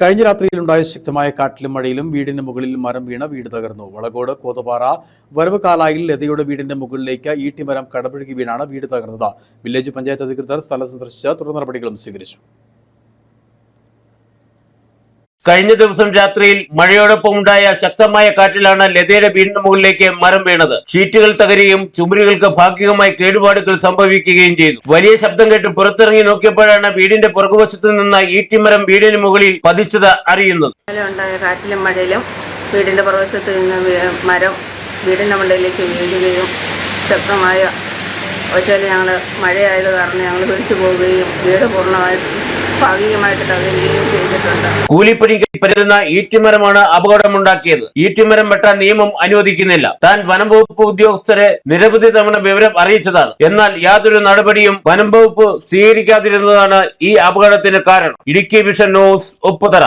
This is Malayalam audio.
കഴിഞ്ഞ രാത്രിയിലുണ്ടായ ശക്തമായ കാറ്റിലും മഴയിലും വീടിന് മുകളിൽ മരം വീണ വീട് തകർന്നു. വളകോട് കോതപാറ വരവ് കാലായിൽ ലതയുടെ വീടിന്റെ മുകളിലേക്ക് ഈട്ടിമരം കടപുഴകി വീണാണ് വീട് തകർന്നത്. വില്ലേജ് പഞ്ചായത്ത് അധികൃതർ സ്ഥലം സന്ദർശിച്ച് തുടർ നടപടികളും സ്വീകരിച്ചു. കഴിഞ്ഞ ദിവസം രാത്രിയിൽ മഴയോടൊപ്പം ഉണ്ടായ ശക്തമായ കാറ്റിലാണ് ലതയുടെ വീടിന് മുകളിലേക്ക് മരം വീണത്. ഷീറ്റുകൾ തകരുകയും ചുമരുകൾക്ക് ഭാഗികമായി കേടുപാടുകൾ സംഭവിക്കുകയും ചെയ്തു. വലിയ ശബ്ദം കേട്ട് പുറത്തിറങ്ങി നോക്കിയപ്പോഴാണ് വീടിന്റെ പുറകുവശത്ത് നിന്ന് ഈട്ടിമരം വീടിന് മുകളിൽ പതിച്ചത് അറിയുന്നത്. കാറ്റിലും മഴയിലും വീടിന്റെ പുറകുവശത്ത് നിന്ന് മരം വീടിന്റെ മണ്ടയിലേക്ക് വീഴുകയും ശക്തമായ ഒച്ചയിൽ ഞങ്ങൾ മഴയായത് കാരണം ഞങ്ങൾ പിടിച്ചു പോവുകയും വീട് പൂർണമായിട്ട് ഭാഗികമായിട്ട് തകരുകയും ചെയ്തിട്ടുണ്ട് കൂലിപ്പണിക്ക് ഈട്ടിമരമാണ് അപകടമുണ്ടാക്കിയത്. ഈറ്റുമരം വെട്ടാൻ നിയമം അനുവദിക്കുന്നില്ല. താൻ വനം വകുപ്പ് ഉദ്യോഗസ്ഥരെ നിരവധി തവണ വിവരം അറിയിച്ചതാണ്. എന്നാൽ യാതൊരു നടപടിയും വനം വകുപ്പ് സ്വീകരിക്കാതിരുന്നതാണ് ഈ അപകടത്തിന് കാരണം. Idukki vision news Upputhara.